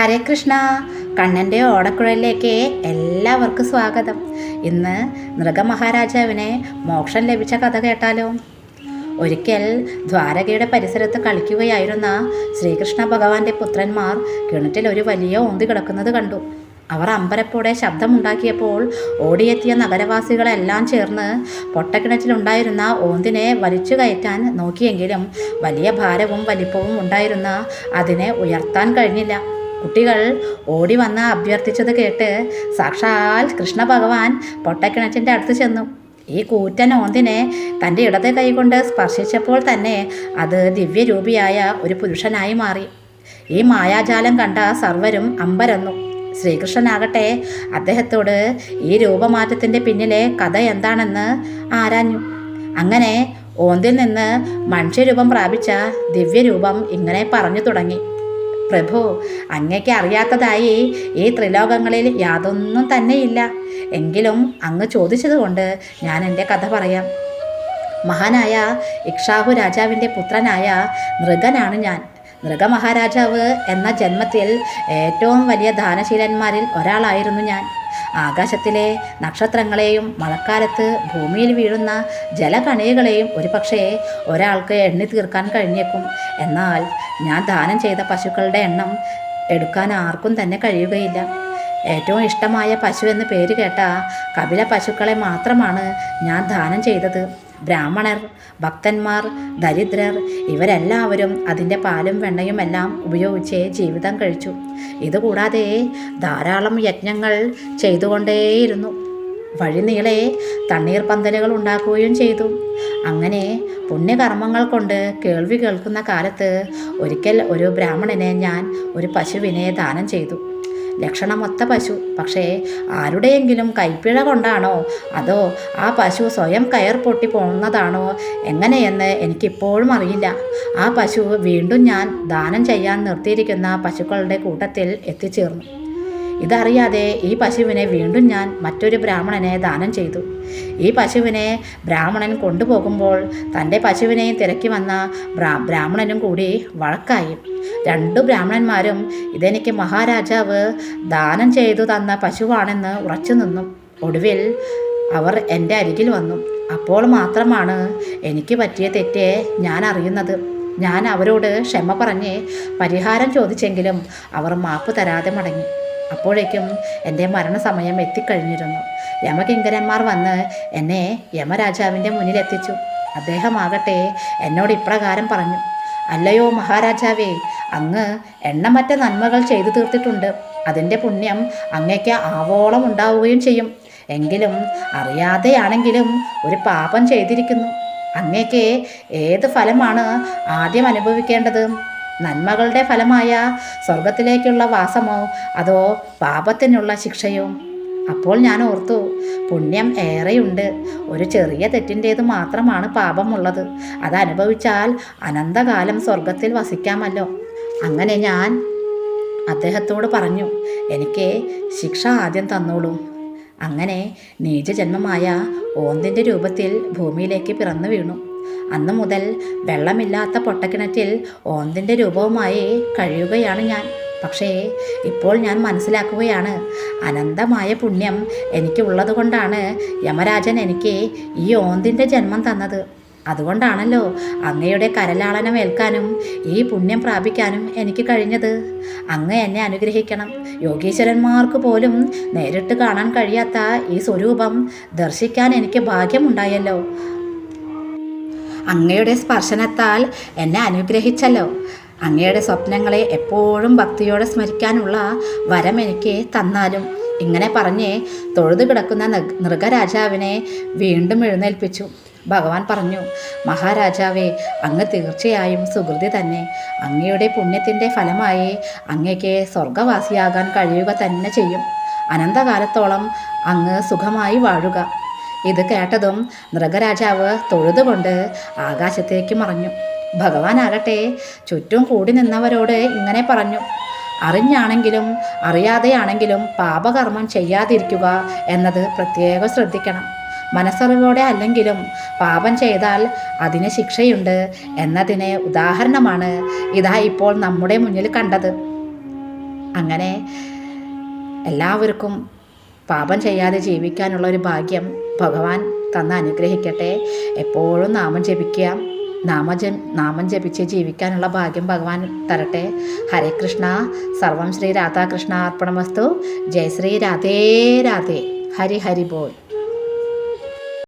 ഹരേ കൃഷ്ണ. കണ്ണന്റെ ഓടക്കുഴലിലേക്ക് എല്ലാവർക്കും സ്വാഗതം. ഇന്ന് മൃഗമഹാരാജാവിനെ മോക്ഷം ലഭിച്ച കഥ കേട്ടാലോ? ഒരിക്കൽ ദ്വാരകയുടെ പരിസരത്ത് കളിക്കുകയായിരുന്ന ശ്രീകൃഷ്ണ ഭഗവാന്റെ പുത്രന്മാർ കിണറ്റിൽ ഒരു വലിയ ഓന്തി കിടക്കുന്നത് കണ്ടു. അവർ അമ്പരപ്പോടെ ശബ്ദമുണ്ടാക്കിയപ്പോൾ ഓടിയെത്തിയ നഗരവാസികളെല്ലാം ചേർന്ന് പൊട്ടക്കിണറ്റിലുണ്ടായിരുന്ന ഓന്തിനെ വലിച്ചു കയറ്റാൻ നോക്കിയെങ്കിലും വലിയ ഭാരവും വലിപ്പവും ഉണ്ടായിരുന്ന അതിനെ ഉയർത്താൻ കഴിഞ്ഞില്ല. കുട്ടികൾ ഓടി വന്ന് അഭ്യർത്ഥിച്ചത് കേട്ട് സാക്ഷാൽ കൃഷ്ണ ഭഗവാൻ പൊട്ടക്കിണറ്റിന്റെ അടുത്ത് ചെന്നു. ഈ കൂറ്റൻ ഓന്തിനെ തന്റെ ഇടത്തെ കൈകൊണ്ട് സ്പർശിച്ചപ്പോൾ തന്നെ അത് ദിവ്യരൂപിയായ ഒരു പുരുഷനായി മാറി. ഈ മായാജാലം കണ്ട സർവരും അമ്പരന്നു. ശ്രീകൃഷ്ണനാകട്ടെ അദ്ദേഹത്തോട് ഈ രൂപമാറ്റത്തിന്റെ പിന്നിലെ കഥ എന്താണെന്ന് ആരാഞ്ഞു. അങ്ങനെ ഓന്തിൽ നിന്ന് മനുഷ്യരൂപം പ്രാപിച്ച ദിവ്യരൂപം ഇങ്ങനെ പറഞ്ഞു തുടങ്ങി. പ്രഭു അങ്ങയ്ക്ക് അറിയാത്തതായി ഈ ത്രിലോകങ്ങളിൽ യാതൊന്നും തന്നെയില്ല. എങ്കിലും അങ്ങ് ചോദിച്ചതുകൊണ്ട് ഞാൻ എന്റെ കഥ പറയാം. മഹാനായ ഇക്ഷാഹു രാജാവിന്റെ പുത്രനായ മൃഗനാണ് ഞാൻ. മൃഗമഹാരാജാവ് എന്ന ജന്മത്തിൽ ഏറ്റവും വലിയ ദാനശീലന്മാരിൽ ഒരാളായിരുന്നു ഞാൻ. ആകാശത്തിലെ നക്ഷത്രങ്ങളെയും മഴക്കാലത്ത് ഭൂമിയിൽ വീഴുന്ന ജലകണികകളെയും ഒരുപക്ഷേ ഒരാൾക്ക് എണ്ണി തീർക്കാൻ കഴിഞ്ഞേക്കും. എന്നാൽ ഞാൻ ദാനം ചെയ്ത പശുക്കളുടെ എണ്ണം എടുക്കാൻ ആർക്കും തന്നെ കഴിയുകയില്ല. ഏറ്റവും ഇഷ്ടമായ പശു എന്ന് പേര് കേട്ട കപില പശുക്കളെ മാത്രമാണ് ഞാൻ ദാനം ചെയ്തത്. ബ്രാഹ്മണർ ഭക്തന്മാർ ദരിദ്രർ ഇവരെല്ലാവരും അതിന്റെ പാലും വെണ്ണയും എല്ലാം ഉപയോഗിച്ച് ജീവിതം കഴിച്ചു. ഇതുകൂടാതെ ധാരാളം യജ്ഞങ്ങൾ ചെയ്തുകൊണ്ടേയിരുന്നു. വഴിനീളെ തണ്ണീർ പന്തലുകൾ ഉണ്ടാക്കുകയും ചെയ്തു. അങ്ങനെ പുണ്യകർമ്മങ്ങൾ കൊണ്ട് കേൾവി കേൾക്കുന്ന കാലത്ത് ഒരിക്കൽ ഒരു ബ്രാഹ്മണനെ ഞാൻ ഒരു പശുവിനെ ദാനം ചെയ്തു. ലക്ഷണമൊത്ത പശു. പക്ഷേ ആരുടെയെങ്കിലും കൈപ്പിഴ കൊണ്ടാണോ അതോ ആ പശു സ്വയം കയർ പൊട്ടി പോകുന്നതാണോ? എങ്ങനെയെന്ന് എനിക്കിപ്പോഴും അറിയില്ല. ആ പശു വീണ്ടും ഞാൻ ദാനം ചെയ്യാൻ നിർത്തിയിരിക്കുന്ന പശുക്കളുടെ കൂട്ടത്തിൽ എത്തിച്ചേർന്നു. ഇതറിയാതെ ഈ പശുവിനെ വീണ്ടും ഞാൻ മറ്റൊരു ബ്രാഹ്മണനെ ദാനം ചെയ്തു. ഈ പശുവിനെ ബ്രാഹ്മണൻ കൊണ്ടുപോകുമ്പോൾ തന്റെ പശുവിനെയും തിരക്കി വന്ന ബ്രാ ബ്രാഹ്മണനും കൂടി വഴക്കായി. രണ്ടു ബ്രാഹ്മണന്മാരും ഇതെനിക്ക് മഹാരാജാവ് ദാനം ചെയ്തു തന്ന പശുവാണെന്ന് ഉറച്ചു നിന്നു. ഒടുവിൽ അവർ എന്റെ അരികിൽ വന്നു. അപ്പോൾ മാത്രമാണ് എനിക്ക് പറ്റിയ തെറ്റേ ഞാൻ അറിയുന്നത്. ഞാൻ അവരോട് ക്ഷമ പറഞ്ഞ് പരിഹാരം ചോദിച്ചെങ്കിലും അവർ മാപ്പ് തരാതെ മടങ്ങി. അപ്പോഴേക്കും എന്റെ മരണസമയം എത്തിക്കഴിഞ്ഞിരുന്നു. യമകിങ്കരന്മാർ വന്ന് എന്നെ യമരാജാവിന്റെ മുന്നിലെത്തിച്ചു. അദ്ദേഹമാകട്ടെ എന്നോട് ഇപ്രകാരം പറഞ്ഞു. അല്ലയോ മഹാരാജാവേ അങ്ങ് എണ്ണമറ്റ നന്മകൾ ചെയ്തു തീർത്തിട്ടുണ്ട്. അതിന്റെ പുണ്യം അങ്ങയ്ക്ക് ആവോളം ഉണ്ടാവുകയും ചെയ്യും. എങ്കിലും അറിയാതെയാണെങ്കിലും ഒരു പാപം ചെയ്തിരിക്കുന്നു. അങ്ങയ്ക്ക് ഏത് ഫലമാണ് ആദ്യം അനുഭവിക്കേണ്ടത്? നന്മകളുടെ ഫലമായ സ്വർഗത്തിലേക്കുള്ള വാസമോ അതോ പാപത്തിനുള്ള ശിക്ഷയോ? അപ്പോൾ ഞാൻ ഓർത്തു പുണ്യം ഏറെയുണ്ട്. ഒരു ചെറിയ തെറ്റിന്റേത് മാത്രമാണ് പാപമുള്ളത്. അത് അനുഭവിച്ചാൽ അനന്തകാലം സ്വർഗത്തിൽ വസിക്കാമല്ലോ. അങ്ങനെ ഞാൻ അദ്ദേഹത്തോട് പറഞ്ഞു എനിക്ക് ശിക്ഷ ആദ്യം തന്നോളൂ. അങ്ങനെ നീചജന്മമായ ഓന്തിന്റെ രൂപത്തിൽ ഭൂമിയിലേക്ക് പിറന്നു വീണു. അന്നു മുതൽ വെള്ളമില്ലാത്ത പൊട്ടക്കിണറ്റിൽ ഓന്തിന്റെ രൂപവുമായി കഴിയുകയാണ് ഞാൻ. പക്ഷേ ഇപ്പോൾ ഞാൻ മനസ്സിലാക്കുകയാണ് അനന്തമായ പുണ്യം എനിക്ക് ഉള്ളതുകൊണ്ടാണ് യമരാജൻ എനിക്ക് ഈ ഓന്തിന്റെ ജന്മം തന്നത്. അതുകൊണ്ടാണല്ലോ അങ്ങയുടെ കരലാളനം ഏൽക്കാനും ഈ പുണ്യം പ്രാപിക്കാനും എനിക്ക് കഴിഞ്ഞത്. അങ്ങ് എന്നെ അനുഗ്രഹിക്കണം. യോഗീശ്വരന്മാർക്ക് പോലും നേരിട്ട് കാണാൻ കഴിയാത്ത ഈ സ്വരൂപം ദർശിക്കാൻ എനിക്ക് ഭാഗ്യമുണ്ടായല്ലോ. അങ്ങയുടെ സ്പർശനത്താൽ എന്നെ അനുഗ്രഹിച്ചല്ലോ. അങ്ങയുടെ സ്വപ്നങ്ങളെ എപ്പോഴും ഭക്തിയോടെ സ്മരിക്കാനുള്ള വരം എനിക്ക് തന്നാലും ഇങ്ങനെ പറഞ്ഞ് തൊഴുതു കിടക്കുന്ന നൃഗരാജാവിനെ വീണ്ടും എഴുന്നേൽപ്പിച്ചു. ഭഗവാൻ പറഞ്ഞു മഹാരാജാവേ അങ്ങ് തീർച്ചയായും സുഹൃതി തന്നെ. അങ്ങയുടെ പുണ്യത്തിന്റെ ഫലമായി അങ്ങയ്ക്ക് സ്വർഗവാസിയാകാൻ കഴിയുക തന്നെ ചെയ്യും. അനന്തകാലത്തോളം അങ്ങ് സുഖമായി വാഴുക. ഇത് കേട്ടതും മൃഗരാജാവ് തൊഴുതുകൊണ്ട് ആകാശത്തേക്ക് മറഞ്ഞു. ഭഗവാനാകട്ടെ ചുറ്റും കൂടി നിന്നവരോട് ഇങ്ങനെ പറഞ്ഞു. അറിഞ്ഞാണെങ്കിലും അറിയാതെയാണെങ്കിലും പാപകർമ്മം ചെയ്യാതിരിക്കുക എന്നത് പ്രത്യേകം ശ്രദ്ധിക്കണം. മനസ്സറിവോടെ അല്ലെങ്കിലും പാപം ചെയ്താൽ അതിന് ശിക്ഷയുണ്ട് എന്നതിന് ഉദാഹരണമാണ് ഇതാ ഇപ്പോൾ നമ്മുടെ മുന്നിൽ കണ്ടത്. അങ്ങനെ എല്ലാവർക്കും പാപം ചെയ്യാതെ ജീവിക്കാനുള്ള ഒരു ഭാഗ്യം ഭഗവാൻ തന്ന് അനുഗ്രഹിക്കട്ടെ. എപ്പോഴും നാമം ജപിക്കുക നാമജ നാമം ജപിച്ച് ജീവിക്കാനുള്ള ഭാഗ്യം ഭഗവാൻ തരട്ടെ. ഹരേ കൃഷ്ണ. സർവം ശ്രീ രാധാകൃഷ്ണ അർപ്പണമസ്തു. ജയ ശ്രീ രാധേ രാധേ. ഹരി ഹരി ബോൾ.